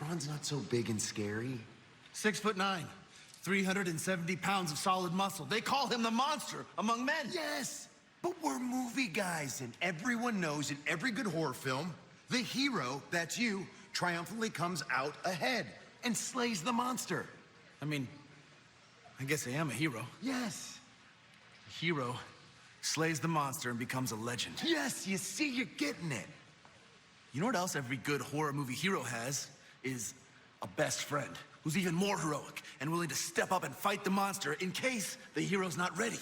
Braun's not so big and scary. Six foot nine, 370 pounds of solid muscle. They call him the monster among men. Yes, but we're movie guys, and everyone knows in every good horror film, the hero, that's you, triumphantly comes out ahead and slays the monster. I mean, I guess I am a hero. Yes. A hero slays the monster and becomes a legend. Yes, you see, you're getting it. You know what else every good horror movie hero has? Is a best friend who's even more heroic and willing to step up and fight the monster in case the hero's not ready.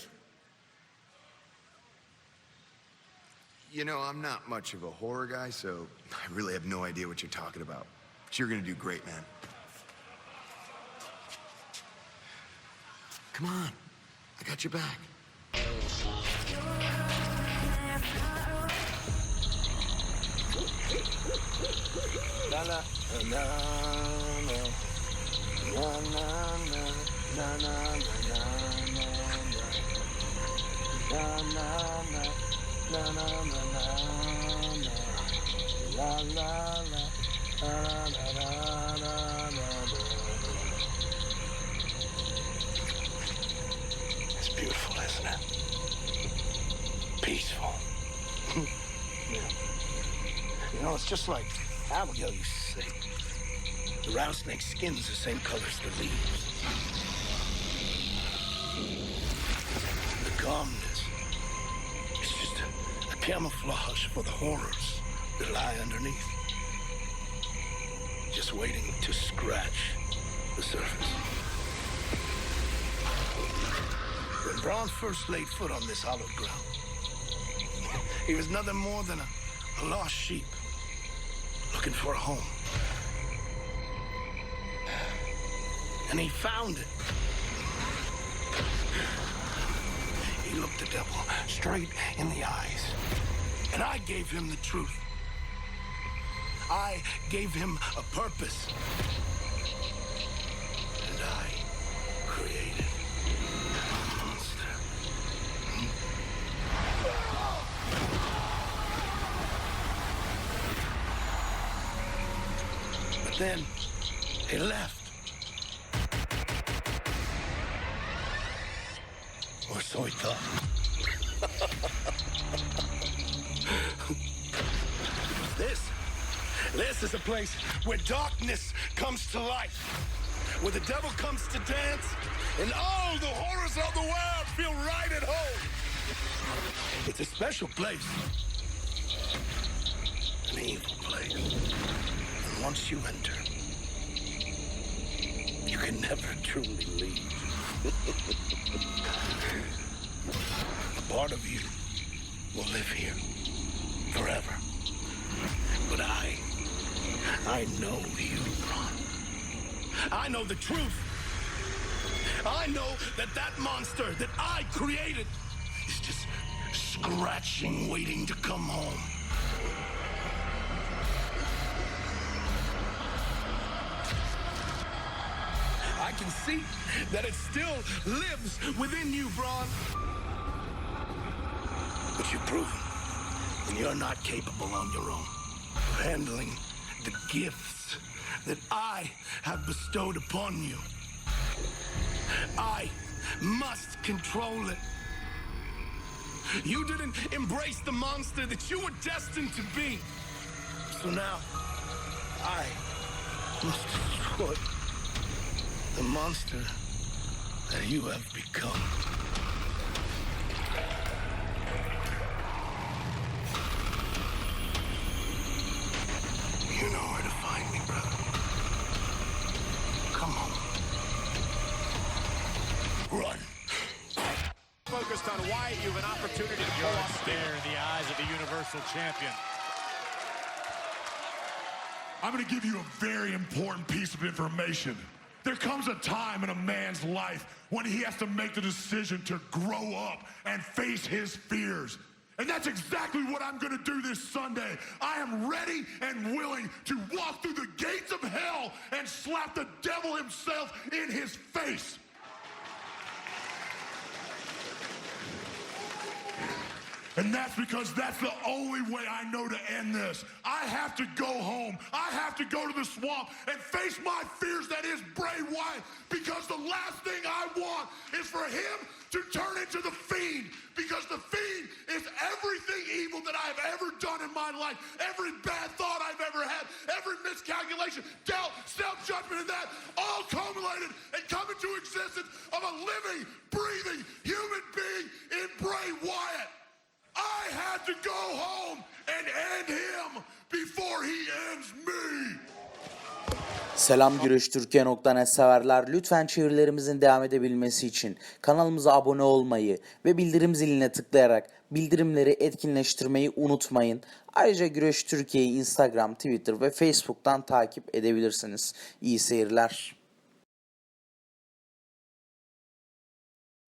You know, I'm not much of a horror guy, so I really have no idea what you're talking about. But you're gonna do great, man. Come on, I got your back. La it's beautiful, isn't it? Peaceful. yeah. You know, it's just like Abigail, you the rattlesnake's skin's the same color as the leaves. The calmness is just a, a camouflage for the horrors that lie underneath. Just waiting to scratch the surface. When Braun first laid foot on this hallowed ground, he was nothing more than a, a lost sheep looking for a home. And he found it. He looked the devil straight in the eyes. And I gave him the truth. I gave him a purpose. Then he left. Or so he thought. this, this is a place where darkness comes to life, where the devil comes to dance, and all the horrors of the world feel right at home. It's a special place, an evil place. Once you enter, you can never truly leave. A part of you will live here forever. But I, I know you, Ron. I know the truth. I know that that monster that I created is just scratching, waiting to come home. Can see that it still lives within you, Braun. But you've proven and you're not capable on your own of handling the gifts that I have bestowed upon you. I must control it. You didn't embrace the monster that you were destined to be. So now, I must destroy the monster that you have become. You know where to find me, brother. Come on. Run. Focused on Wyatt, you have an opportunity to pull Yard off stare in the eyes of the Universal Champion. I'm going to give you a very important piece of information. There comes a time in a man's life when he has to make the decision to grow up and face his fears. And that's exactly what I'm going to do this Sunday. I am ready and willing to walk through the gates of hell and slap the devil himself in his face. And that's because that's the only way I know to end this. I have to go home. I have to go to the swamp and face my fears that is Bray Wyatt because the last thing I want is for him to turn into the fiend because the fiend is everything evil that I've ever done in my life, every bad thought I've ever had, every miscalculation, doubt, self-judgment, and that all culminated and come into existence of a living, breathing human being in Bray Wyatt. I had to go home and end him before he ends me. Selam Güreş Türkiye.net severler. Lütfen çevirilerimizin devam edebilmesi için kanalımıza abone olmayı ve bildirim ziline tıklayarak bildirimleri etkinleştirmeyi unutmayın. Ayrıca Güreş Türkiye'yi Instagram, Twitter ve Facebook'tan takip edebilirsiniz. İyi seyirler.